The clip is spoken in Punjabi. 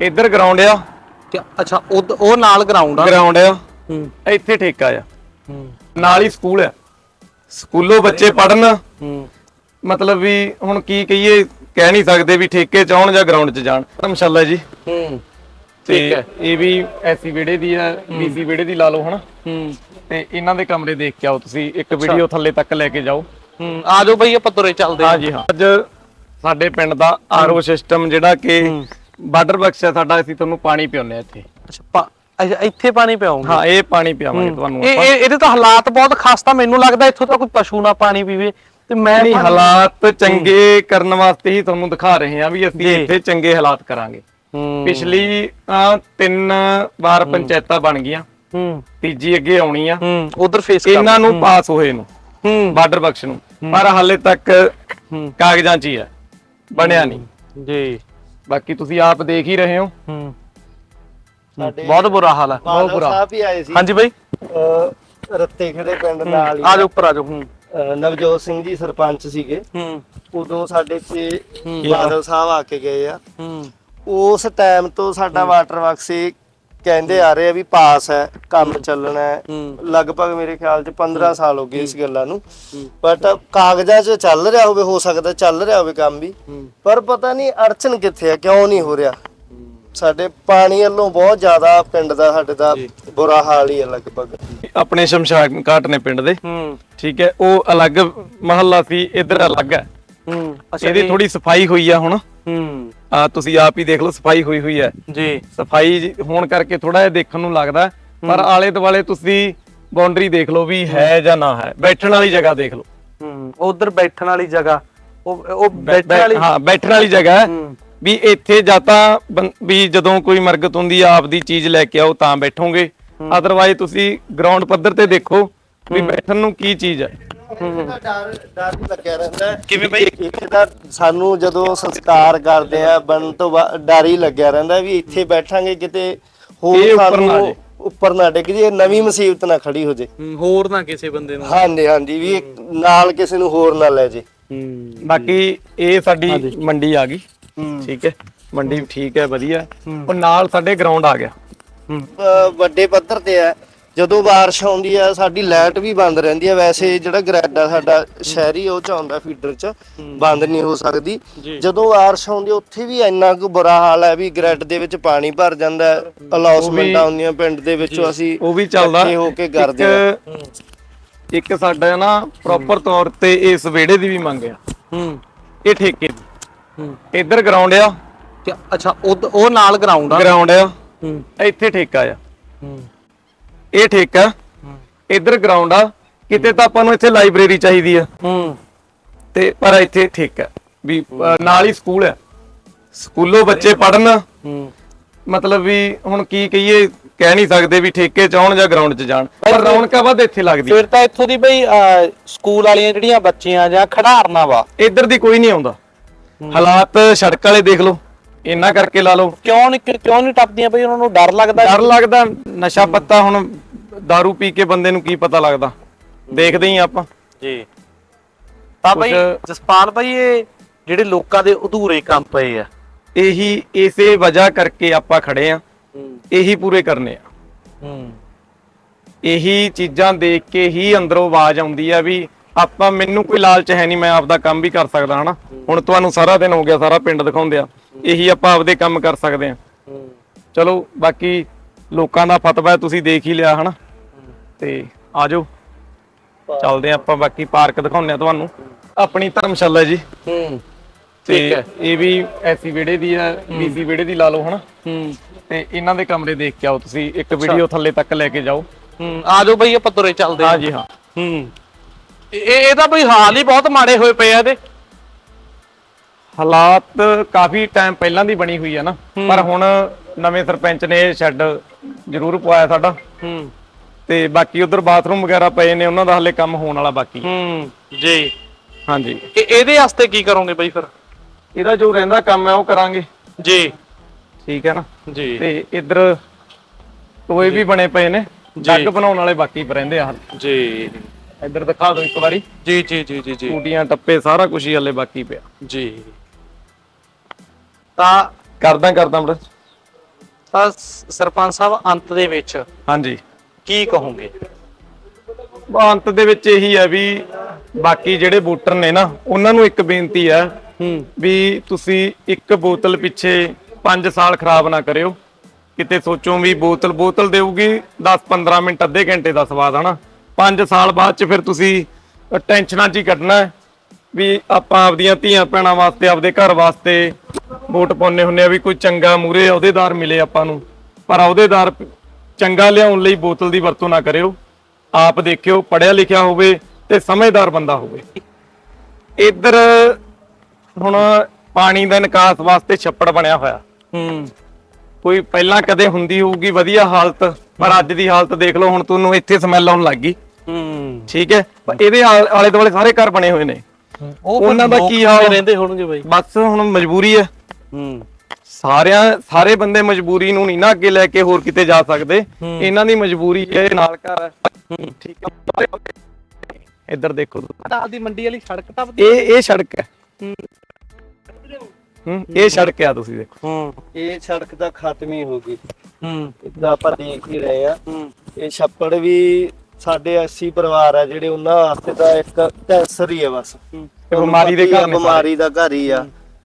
ਇੱਧਰ ਗਰਾਊਂਡ ਆ। ਅੱਛਾ ਉਹ ਉਹ ਨਾਲ ਗਰਾਊਂਡ ਆ। ਗਰਾਊਂਡ ਆ। ਹੂੰ। ਇੱਥੇ ਠੇਕਾ ਆ। ਹੂੰ। ਨਾਲ ਹੀ ਸਕੂਲ ਆ। ਸਕੂਲੋਂ ਬੱਚੇ ਪੜਨ ਹੂੰ। ਮਤਲਬ ਵੀ ਹੁਣ ਕੀ ਕਹੀਏ ਕਹਿ ਨਹੀਂ ਸਕਦੇ ਵੀ ਠੇਕੇ ਚ ਆਉਣ ਜਾਂ ਗਰਾਊਂਡ ਚ ਜਾਣ। ਧਰਮਸ਼ਾਲਾ ਜੀ। ਹੂੰ। ਤੇ ਠੀਕ ਹੈ। ਇਹ ਵੀ ਐਸੀ ਵਿੜੇ ਦੀ ਆ ਬੀਸੀ ਵਿੜੇ ਦੀ ਲਾ ਲਓ ਹਨਾ। ਹੂੰ। ਤੇ ਇਹਨਾਂ ਦੇ ਕਮਰੇ ਦੇਖ ਕੇ ਆਓ ਤੁਸੀਂ। ਇੱਕ ਵੀਡੀਓ ਥੱਲੇ ਤੱਕ ਲੈ ਕੇ ਜਾਓ। ਹੂੰ। ਆ ਜਾਓ ਬਈ ਆਪਾਂ ਤੁਰੇ ਚੱਲਦੇ ਹਾਂ। ਹਾਂਜੀ ਹਾਂ। ਅੱਜ ਸਾਡੇ ਪਿੰਡ ਦਾ ਆਰਓ ਸਿਸਟਮ ਜਿਹੜਾ ਕਿ ਬਾਰਡਰ ਬਕਸ ਹੈ ਸਾਡਾ ਅਸੀਂ ਤੁਹਾਨੂੰ ਪਾਣੀ ਪਿਉਨੇ ਆ ਇੱਥੇ। ਅੱਛਾ ਪਾ- ਅੱਛਾ, ਇੱਥੇ ਪਾਣੀ ਪਿਆਉਂਗੇ? ਹਾਂ ਇਹ ਪਾਣੀ ਪਿਆਵਾਂਗੇ ਤੁਹਾਨੂੰ ਇਹ ਇਹ- ਇਹਦੇ ਤਾਂ ਹਾਲਾਤ ਬਹੁਤ ਖਾਸ ਤਾਂ ਮੈਨੂੰ ਲੱਗਦਾ ਇੱਥੋਂ ਤਾਂ ਕੋਈ ਪਸ਼ੂ ਨਾ ਪਾਣੀ ਪੀਵੇ। ਤੇ ਮੈਂ ਨਹੀਂ ਪਾਣੀ- ਹਾਲਾਤ ਚੰਗੇ ਕਰਨ ਵਾਸਤੇ ਹੀ ਤੁਹਾਨੂੰ ਦਿਖਾ ਰਹੇ ਹਾਂ ਵੀ ਅਸੀਂ ਜੀ। ਇੱਥੇ ਚੰਗੇ ਹਾਲਾਤ ਕਰਾਂਗੇ। ਹੂੰ। ਪਿਛਲੀ ਅਹ, ਤਿੰਨ ਵਾਰ ਪੰਚਾਇਤਾਂ ਬਣ ਗਈਆਂ। ਹੂੰ। ਤੀਜੀ ਅੱਗੇ ਆਉਣੀ ਆ। ਹੂੰ ਉਧਰ ਫੇਸ ਕਰ ਇਹਨਾਂ ਨੂੰ ਪਾਸ ਹੋਏ ਨੂੰ ਹੂੰ। ਬਾਰਡਰ ਬਖਸ਼ ਨੂੰ। ਪਰ ਹਾਲੇ ਤੱਕ ਹੂੰ। ਕਾਗਜ਼ਾਂ 'ਚ ਹੀ ਹੈ। ਬਣਿਆ ਨਹੀਂ। ਜੀ। ਬਾਕੀ ਤੁਸੀਂ ਆਪ ਦੇਖ ਹੀ ਰਹੇ ਹੋ। ਹੂੰ। ਬਹੁਤ ਬੁਰਾ ਹਾਲ ਹੈ ਬਹੁਤ ਬੁਰਾ। ਸਾਹਿਬ ਹੀ ਆਏ ਸੀ। ਹਾਂਜੀ ਬਈ। ਰੱਤੇ ਖੜੇ ਪਿੰਡ ਨਾਲ ਆ ਜਾਓ ਉੱਪਰ ਆ ਜਾਓ ਹੂੰ। ਨਵਜੋਤ ਸਿੰਘ ਜੀ ਸਰਪੰਚ ਸੀਗੇ। ਹੂੰ। ਉਦੋਂ ਸਾਡੇ ਤੇ ਬਾਦਲ ਸਾਹਿਬ ਆ ਕੇ ਗਏ ਆ। ਹੂੰ। ਉਸ ਟਾਈਮ ਤੋਂ ਸਾਡਾ ਵਾਟਰ ਵਰਕਸ ਇਹ ਕਹਿੰਦੇ ਆ ਰਹੇ ਆ ਵੀ ਪਾਸ ਹੈ ਕੰਮ ਚੱਲਣਾ ਹੈ। ਹੂੰ। ਲਗਭਗ ਮੇਰੇ ਖਿਆਲ ਚ 15 ਸਾਲ ਹੋ ਗਏ ਇਸ ਗੱਲਾਂ ਨੂੰ। ਬਟ ਕਾਗਜ਼ਾਂ 'ਚ ਚੱਲ ਰਿਹਾ ਹੋਵੇ ਹੋ ਸਕਦਾ ਚੱਲ ਰਿਹਾ ਹੋਵੇ ਕੰਮ ਵੀ। ਪਰ ਪਤਾ ਨਹੀਂ ਅੜਚਨ ਕਿੱਥੇ ਆ ਕਿਉਂ ਨਹੀਂ ਹੋ ਰਿਹਾ। ਸਾਡੇ ਪਾਣੀ ਵੱਲੋਂ ਬਹੁਤ ਜ਼ਿਆਦਾ ਪਿੰਡ ਦਾ ਸਾਡੇ ਦਾ ਬੁਰਾ ਹਾਲ ਹੀ ਹੈ ਲਗਭਗ। ਆਪਣੇ ਸ਼ਮਸ਼ਾਨ ਘਾਟ ਨੇ ਪਿੰਡ ਦੇ। ਹੂੰ। ਠੀਕ ਹੈ ਉਹ ਅਲੱਗ ਮਹੱਲਾ ਸੀ ਇੱਧਰ ਅਲੱਗ ਹੈ। ਹੂੰ। ਅੱਛਾ ਇਹਦੀ ਥੋੜੀ ਸਫ਼ਾਈ ਹੋਈ ਆ ਹੁਣ। ਹੂੰ। ਆ ਤੁਸੀਂ ਆਪ ਹੀ ਦੇਖ ਲਓ ਸਫ਼ਾਈ ਹੋਈ ਹੋਈ ਹੈ। ਜੀ। ਸਫ਼ਾਈ ਹੋਣ ਕਰਕੇ ਥੋੜਾ ਜਿਹਾ ਦੇਖਣ ਨੂੰ ਲੱਗਦਾ ਪਰ ਆਲੇ ਦੁਆਲੇ ਤੁਸੀਂ ਬਾਉਂਡਰੀ ਦੇਖ ਲਓ ਵੀ ਹੈ ਜਾਂ ਨਾ ਹੈ। ਬੈਠਣ ਵਾਲੀ ਜਗ੍ਹਾ ਦੇਖ ਲਓ। ਹੂੰ ਉਧਰ ਬੈਠਣ ਵਾਲੀ ਜਗ੍ਹਾ। ਉਹ ਉਹ ਬੈਠਣ ਵਾਲੀ ਹਾਂ ਬੈਠਣ ਵਾਲੀ ਜਗ੍ਹਾ ਵੀ ਇੱਥੇ ਜਾਂ ਤਾਂ ਵੀ ਜਦੋਂ ਕੋਈ ਮਰਗਤ ਹੁੰਦੀ ਆ ਆਪਦੀ ਚੀਜ਼ ਲੈ ਕੇ ਆਓ ਤਾਂ ਬੈਠੋਗੇ। ਅਦਰਵਾਈਜ਼ ਤੁਸੀਂ ਗਰਾਊਂਡ ਪੱਧਰ ਤੇ ਦੇਖੋ ਵੀ ਬੈਠਣ ਨੂੰ ਕੀ ਚੀਜ਼ ਹੈ। ਡਰ ਡਰ ਵੀ ਲੱਗਿਆ ਰਹਿੰਦਾ ਹੈ। ਕਿਵੇਂ ਬਈ? ਇੱਕ ਤਾਂ ਸਾਨੂੰ ਜਦੋਂ ਸੰਸਕਾਰ ਕਰਦੇ ਆ ਬਣਨ ਤੋਂ ਬਾਅਦ ਡਰ ਹੀ ਲੱਗਿਆ ਰਹਿੰਦਾ ਵੀ ਇੱਥੇ ਬੈਠਾਂਗੇ ਕਿਤੇ ਇਹ ਹੋਰ ਉੱਪਰ ਨਾ ਸਾਨੂੰ। ਉੱਪਰ ਨਾ ਡਿੱਗ ਜੇ ਨਵੀਂ ਮੁਸੀਬਤ ਨਾ ਖੜੀ ਹੋ ਜੇ। ਹੂੰ, ਹੋਰ ਨਾ ਕਿਸੇ ਬੰਦੇ ਨੂੰ। ਹਾਂਜੀ ਹਾਂਜੀ ਵੀ ਇੱਕ ਨਾਲ ਕਿਸੇ ਨੂੰ ਹੋਰ ਨਾ ਲੈ ਜੇ। ਹੂੰ। ਬਾਕੀ ਇਹ ਸਾਡੀ ਮੰਡੀ ਆ ਗਈ। ਠੀਕ ਹੈ। ਮੰਡੀ ਠੀਕ ਹੈ ਵਧੀਆ। ਉਹ ਨਾਲ ਸਾਡੇ ਗਰਾਊਂਡ ਆ ਗਿਆ। ਅਹ ਵੱਡੇ ਪੱਧਰ ਤੇ ਆ ਜਦੋਂ ਬਾਰਿਸ਼ ਆਉਂਦੀ ਆ ਸਾਡੀ ਲਾਈਟ ਵੀ ਬੰਦ ਰਹਿੰਦੀ ਆ। ਵੈਸੇ ਜਿਹੜਾ ਗ੍ਰਿਡ ਆ ਸਾਡਾ ਸ਼ਹਿਰੀ ਉਹ ਚ ਆਉਂਦਾ ਫੀਡਰ ਚ ਬੰਦ ਨਹੀਂ ਹੋ ਸਕਦੀ। ਜਦੋਂ ਬਾਰਿਸ਼ ਆਉਂਦੀ ਉੱਥੇ ਵੀ ਇੰਨਾ ਕੁ ਬੁਰਾ ਹਾਲ ਹੈ ਵੀ ਗ੍ਰਿਡ ਦੇ ਵਿੱਚ ਪਾਣੀ ਭਰ ਜਾਂਦਾ ਅਲਾਉਸਮੈਂਟਾਂ ਹੁੰਦੀਆਂ ਪਿੰਡ ਦੇ ਵਿੱਚੋਂ ਅਸੀਂ ਉਹ ਵੀ ਚੱਲਦਾ। ਹੋ ਕੇ ਕਰਦੇ ਆ। ਇੱਕ- ਸਾਡਾ ਨਾ ਪ੍ਰੋਪਰ ਤੌਰ ਤੇ ਇਸ ਵਿਹੜੇ ਦੀ ਵੀ ਮੰਗ ਆ। ਹੂੰ। ਇਹ ਠੇਕੇ ਦੀ। ਹੂੰ। ਇੱਧਰ ਗਰਾਊਂਡ ਆ। ਅੱਛਾ ਉਹ ਨਾਲ ਗਰਾਊਂਡ ਆ। ਗਰਾਊਂਡ ਆ। ਹੂੰ। ਇੱਥੇ ਠੇਕਾ ਆ। ਹੂੰ। ਇਹ ਠੇਕਾ ਇੱਧਰ ਗਰਾਊਂਡ ਆ। ਕਿਤੇ ਤਾਂ ਆਪਾਂ ਨੂੰ ਇੱਥੇ ਲਾਇਬ੍ਰੇਰੀ ਚਾਹੀਦੀ ਆ। ਹੂੰ। ਤੇ ਪਰ ਇੱਥੇ ਠੇਕਾ ਵੀ ਨਾਲ ਹੀ ਸਕੂਲ ਹੈ ਸਕੂਲੋਂ ਬੱਚੇ ਪੜਨ ਹੂੰ। ਮਤਲਬ ਵੀ ਹੁਣ ਕੀ ਕਹੀਏ ਕਹਿ ਨਹੀਂ ਸਕਦੇ ਵੀ ਠੇਕੇ ਚ ਆਉਣ ਜਾਂ ਗਰਾਊਂਡ ਚ ਜਾਣ। ਪਰ ਰੌਣਕਾਂ ਵੱਧ ਇੱਥੇ ਲੱਗਦੀ ਫਿਰ ਤਾਂ ਇੱਥੋਂ ਦੀ ਬਈ ਸਕੂਲ ਵਾਲੀਆਂ ਜਿਹੜੀਆਂ ਬੱਚੀਆਂ ਜਾਂ ਖਿਡਾਰਨਾ ਵਾ। ਇੱਧਰ ਦੀ ਕੋਈ ਨਹੀਂ ਆਉਂਦਾ। ਹਾਲਾਤ ਸੜਕ ਵਾਲੇ ਦੇਖ ਲਓ। ਇੰਨਾ ਕਰਕੇ ਲਾ ਲਓ। ਕਿਉਂ ਨਹੀਂ ਕਿਉਂ ਨਹੀਂ ਟੱਪਦੀਆਂ ਬਈ? ਉਹਨਾਂ ਨੂੰ ਡਰ ਲੱਗਦਾ ਡਰ ਲੱਗਦਾ। ਨਸ਼ਾ ਪੱਤਾ ਹੁਣ दारू ਪੀ ਕੇ ਬੰਦੇ ਨੂੰ ਕੀ ਪਤਾ ਲੱਗਦਾ? ਦੇਖਦੇ ਹੀ ਆਪਾਂ। ਜੀ। ਤਾਂ ਬਈ ਜਸਪਾਲ ਬਈ ਇਹ ਜਿਹੜੇ ਲੋਕਾਂ ਦੇ ਅਧੂਰੇ ਕੰਮ ਪਏ ਆ। ਇਹੀ ਇਸੇ ਵਜ੍ਹਾ ਕਰਕੇ ਆਪਾਂ ਖੜੇ ਆ। ਇਹੀ ਪੂਰੇ ਕਰਨੇ ਆ। ਹੂੰ। ਇਹੀ ਚੀਜ਼ਾਂ ਦੇਖ ਕੇ ਹੀ ਅੰਦਰੋਂ ਆਵਾਜ਼ ਆਉਂਦੀ ਆ ਵੀ ਆਪਾਂ ਮੈਨੂੰ ਕੋਈ ਲਾਲਚ ਹੈ ਨਹੀਂ ਮੈਂ ਆਪਦਾ ਕੰਮ ਵੀ ਕਰ ਸਕਦਾ ਹਨਾ? ਹੁਣ ਤੁਹਾਨੂੰ ਸਾਰਾ ਦਿਨ ਹੋ ਗਿਆ ਸਾਰਾ ਪਿੰਡ ਦਿਖਾਉਂਦੇ ਆ ਇਹੀ ਆਪਾਂ ਆਪਦੇ ਕੰਮ ਕਰ ਸਕਦੇ ਆ ਹੂੰ। ਚਲੋ ਬਾਕੀ ਲੋਕਾਂ ਦਾ ਫਤਵਾ ਤੁਸੀਂ ਦੇਖ ਹੀ ਲਿਆ ਹਨਾ? ਤੇ ਆਜੋ। ਚੱਲਦੇ ਆ ਆਪਾਂ ਬਾਕੀ ਪਾਰਕ ਦਿਖਾਉਂਦੇ ਆ ਤੁਹਾਨੂੰ। ਆਪਣੀ ਧਰਮਸ਼ਾਲਾ ਜੀ। ਹੂੰ। ਤੇ ਠੀਕ ਹੈ। ਇਹ ਵੀ ਐਸੀ ਵਿੜੇ ਦੀ ਆ ਬੀਸੀ ਵਿੜੇ ਦੀ ਲਾ ਲਓ ਹਨਾ? ਹੂੰ। ਤੇ ਇਹਨਾਂ ਦੇ ਕਮਰੇ ਦੇਖ ਕੇ ਆਓ ਤੁਸੀਂ। ਇੱਕ ਵੀਡੀਓ ਥੱਲੇ ਤੱਕ ਲੈ ਕੇ ਜਾਓ। ਹੂੰ। ਆ ਜਾਓ ਬਈ ਆਪਾਂ ਤੁਰੇ ਚੱਲਦੇ ਹਾਂ। ਜੀ ਹਾਂ। ਹੂੰ। ਇਹ ਇਹਦਾ ਬਈ ਹਾਲ ਹੀ ਬਹੁਤ ਮਾੜੇ ਹੋਏ ਪਏ ਆ ਇਹਦੇ। ਹਾਲਾਤ ਕਾਫੀ ਟਾਈਮ ਪਹਿਲਾਂ ਦੀ ਬਣੀ ਹੋਈ ਹੈ ਨਾ। ਪਰ ਹੁਣ ਨਵੇਂ ਸਰਪੰਚ ਨੇ ਇਹ ਸ਼ੈੱਡ ਜ਼ਰੂਰ ਪਵਾਇਆ ਸਾਡਾ। ਹੂੰ। ਤੇ ਬਾਕੀ ਉਧਰ ਬਾਥਰੂਮ ਵਗੈਰਾ ਪਏ ਨੇ ਉਹਨਾਂ ਦਾ ਹਲੇ ਕੰਮ ਹੋਣ ਵਾਲਾ ਬਾਕੀ। ਹੈ। ਜੀ। ਹਾਂਜੀ। ਇਹ ਇਹਦੇ ਵਾਸਤੇ ਕੀ ਕਰੋਗੇ ਬਈ ਫਿਰ? ਇਹਦਾ ਜੋ ਰਹਿੰਦਾ ਕੰਮ ਹੈ ਉਹ ਕਰਾਂਗੇ। ਜੀ। ਠੀਕ ਹੈ ਨਾ? ਜੀ। ਤੇ ਇੱਧਰ ਟੋਏ ਵੀ ਬਣੇ ਪਏ ਨੇ ਡੱਗ ਬਣਾਉਣ ਵਾਲੇ ਬਾਕੀ ਰਹਿੰਦੇ ਆ ਹਾਲੇ। ਜੀ। ਇੱਧਰ ਦਿਖਾ ਦਿਓ ਇੱਕ ਵਾਰੀ। ਜੀ ਜੀ ਜੀ ਜੀ ਜੀ। ਟੂਟੀਆਂ ਟੱਪੇ ਸਾਰਾ ਕੁਝ ਹੀ ਹਲੇ ਬਾਕੀ ਪਿਆ। ਜੀ। ਤਾਂ ਕਰਦਾ ਕਰਦਾ ਬੜਾ ਤਾਂ ਸ- ਸਰਪੰਚ ਸਾਹਿਬ ਅੰਤ ਦੇ ਵਿੱਚ ਹਾਂਜੀ। ਕੀ ਕਹੋਗੇ? ਅੰਤ ਦੇ ਵਿੱਚ ਇਹੀ ਹੈ ਵੀ ਬਾਕੀ ਜਿਹੜੇ ਵੋਟਰ ਨੇ ਨਾ ਉਹਨਾਂ ਨੂੰ ਇੱਕ ਬੇਨਤੀ ਹੈ ਹੂੰ। ਵੀ ਤੁਸੀਂ ਇੱਕ ਬੋਤਲ ਪਿੱਛੇ 5 ਸਾਲ ਖਰਾਬ ਨਾ ਕਰਿਓ। ਕਿਤੇ ਸੋਚੋ ਵੀ ਬੋਤਲ ਬੋਤਲ ਦੇਊਗੀ 10 15 ਮਿੰਟ ਅੱਧੇ ਘੰਟੇ ਦਾ ਸਵਾਦ ਹਨਾ 5 ਸਾਲ ਬਾਅਦ ਚ ਫਿਰ ਤੁਸੀਂ ਅ, ਟੈਨਸ਼ਨਾਂ 'ਚ ਹੀ ਕੱਢਣਾ ਹੈ ਵੀ ਆਪਾਂ ਆਪਦੀਆਂ ਧੀਆਂ ਭੈਣਾਂ ਵਾਸਤੇ ਆਪਦੇ ਘਰ ਵਾਸਤੇ ਵੋਟ ਪਾਉਨੇ ਹੁੰਨੇ ਆ ਵੀ ਕੋਈ ਚੰਗਾ ਮੂਰੇ ਅਹੁਦੇਦਾਰ ਮਿਲੇ ਆਪਾਂ ਨੂੰ। ਪਰ ਅਹੁਦੇਦਾਰ ਚੰਗਾ ਲਿਆਉਣ ਲਈ ਬੋਤਲ ਦੀ ਵਰਤੋਂ ਨਾ ਕਰਿਓ। ਆਪ ਦੇਖਿਓ ਪੜਿਆ ਲਿਖਿਆ ਹੋਵੇ ਤੇ ਸਮਝਦਾਰ ਬੰਦਾ ਹੋਵੇ। ਇੱਧਰ ਹੁਣ ਪਾਣੀ ਦਾ ਨਿਕਾਸ ਵਾਸਤੇ ਛੱਪੜ ਬਣਿਆ ਹੋਇਆ। ਹੂੰ। ਕੋਈ ਪਹਿਲਾਂ ਕਦੇ ਹੁੰਦੀ ਹੋਊਗੀ ਵਧੀਆ ਹਾਲਤ ਪਰ ਅੱਜ ਦੀ ਹਾਲਤ ਦੇਖ ਲਓ ਹੁਣ ਤੁਹਾਨੂੰ ਇੱਥੇ ਸਮੈਲ ਆਉਣ ਲੱਗ ਗਈ। ਹੂੰ। ਠੀਕ ਹੈ? ਇਹਦੇ ਆਲ- ਆਲੇ ਦੁਆਲੇ ਸਾਰੇ ਘਰ ਬਣੇ ਹੋਏ ਨੇ। ਉਹ ਉਹਨਾਂ ਦਾ ਕੀ ਹਾਲ? ਰਹਿੰਦੇ ਹੋਣਗੇ ਬਾਈ। ਬਸ ਹੁਣ ਮਜਬੂਰੀ ਹੈ। ਹੂੰ। ਸਾਰਿਆਂ ਸਾਰੇ ਬੰਦੇ ਮਜਬੂਰੀ ਨੂੰ ਨਹੀਂ ਨਾ ਅੱਗੇ ਲੈ ਕੇ ਹੋਰ ਕਿਤੇ ਜਾ ਸਕਦੇ। ਇਹਨਾਂ ਦੀ ਮਜਬੂਰੀ ਹੈ ਇਹ ਨਾਲ ਘਰ ਹੈ। ਠੀਕ ਹੈ। ਇੱਧਰ ਦੇਖੋ ਤੁਸੀਂ। ਤਾਂ ਦੀ ਮੰਡੀ ਵਾਲੀ ਸੜਕ ਤਾਂ ਇਹ ਇਹ ਸੜਕ ਹੈ। ਹੂੰ। ਇਹ ਸੜਕ ਆ ਤੁਸੀਂ ਦੇਖੋ। ਹੂੰ। ਇਹ ਸੜਕ ਤਾਂ ਖਤਮ ਹੀ ਹੋ ਗਈ। ਹੂੰ। ਇਦਾਂ ਆਪਾਂ ਦੇਖ ਹੀ ਰਹੇ ਆ। ਹੂੰ। ਇਹ ਛੱਪੜ ਵੀ ਸਾਡੇ 80 ਪਰਿਵਾਰ ਆ ਜਿਹੜੇ ਉਹਨਾਂ ਵਾਸਤੇ ਤਾਂ ਇੱਕ ਕੈਂਸਰ ਹੀ ਹੈ ਬਸ। ਇਹ ਬਿਮਾਰੀ ਦੇ ਘਰ। ਬਿਮਾਰੀ ਦਾ ਘਰ ਹੀ ਆ।